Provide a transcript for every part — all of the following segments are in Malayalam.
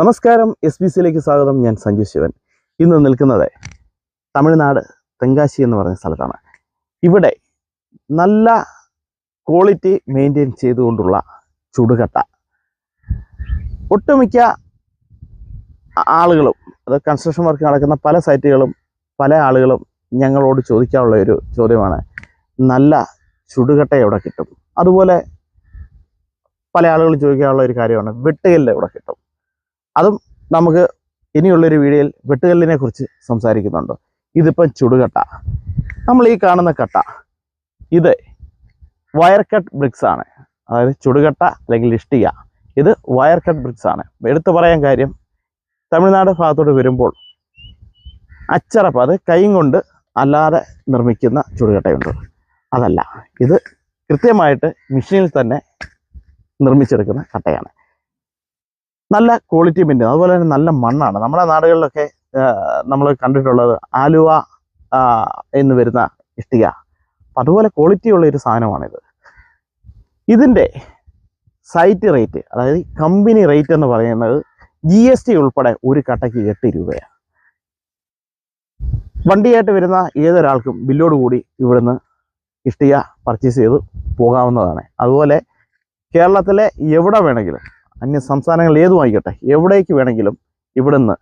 നമസ്കാരം എസ് ബി സിയിലേക്ക് സ്വാഗതം. ഞാൻ സഞ്ജു ശിവൻ. ഇന്ന് നിൽക്കുന്നത് തമിഴ്നാട് തെങ്കാശി എന്ന് പറയുന്ന സ്ഥലത്താണ്. ഇവിടെ നല്ല ക്വാളിറ്റി മെയിന്റെയിൻ ചെയ്തുകൊണ്ടുള്ള ചുടുകട്ട. ഒട്ടുമിക്ക ആളുകളും അത് കൺസ്ട്രക്ഷൻ വർക്ക് നടക്കുന്ന പല സൈറ്റുകളും പല ആളുകളും ഞങ്ങളോട് ചോദിക്കാനുള്ള ഒരു ചോദ്യമാണ് നല്ല ചുടുകട്ട എവിടെ കിട്ടും? അതുപോലെ പല ആളുകളും ചോദിക്കാനുള്ള ഒരു കാര്യമാണ് വെട്ടുകല്ല് എവിടെ കിട്ടും? അതും നമുക്ക് ഇനിയുള്ളൊരു വീഡിയോയിൽ വെട്ടുകല്ലിനെ കുറിച്ച് സംസാരിക്കുന്നുണ്ട്. ഇതിപ്പം ചുടുകട്ട. നമ്മൾ ഈ കാണുന്ന കട്ട ഇത് വയർ കട്ട് ബ്രിക്സ് ആണ്. അതായത് ചുടുകട്ട അല്ലെങ്കിൽ ഇഷ്ടിക. ഇത് വയർ കട്ട് ബ്രിക്സ് ആണ്. എടുത്തു പറയാൻ കാര്യം തമിഴ്നാട് ഭാഗത്തോട്ട് വരുമ്പോൾ അച്ചറപ്പ് അത് കൈയും കൊണ്ട് അല്ലാതെ നിർമ്മിക്കുന്ന ചുടുകട്ടയുണ്ട്. അതല്ല ഇത് കൃത്യമായിട്ട് മെഷീനിൽ തന്നെ നിർമ്മിച്ചെടുക്കുന്ന കട്ടയാണ്. നല്ല ക്വാളിറ്റി മെയിന്റെയിൻ അതുപോലെ തന്നെ നല്ല മണ്ണാണ്. നമ്മുടെ നാടുകളിലൊക്കെ നമ്മൾ കണ്ടിട്ടുള്ളത് ആലുവ എന്ന് വരുന്ന ഇഷ്ടിക. അപ്പം അതുപോലെ ക്വാളിറ്റി ഉള്ള ഒരു സാധനമാണിത്. ഇതിന്റെ സൈറ്റ് റേറ്റ് അതായത് കമ്പനി റേറ്റ് എന്ന് പറയുന്നത് ജി എസ് ടി ഉൾപ്പെടെ ഒരു കട്ടയ്ക്ക് എട്ട് രൂപയാണ്. വണ്ടിയായിട്ട് വരുന്ന ഏതൊരാൾക്കും ബില്ലോട് കൂടി ഇവിടുന്ന് ഇഷ്ടിക പർച്ചേസ് ചെയ്ത് പോകാവുന്നതാണ്. അതുപോലെ കേരളത്തിലെ എവിടെ വേണമെങ്കിലും അന്യ സംസ്ഥാനങ്ങൾ ഏതുമായിക്കോട്ടെ എവിടേക്ക് വേണമെങ്കിലും ഇവിടുന്ന്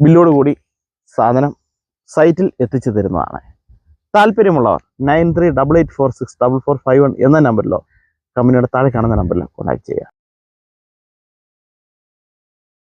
ബില്ലോട് കൂടി സാധനം സൈറ്റിൽ എത്തിച്ചു തരുന്നതാണ്. താല്പര്യമുള്ളവർ nine three double eight four six double four five one എന്ന നമ്പറിലോ കമ്പനിയുടെ താഴെ കാണുന്ന നമ്പറിലോ കോൺടാക്ട് ചെയ്യുക.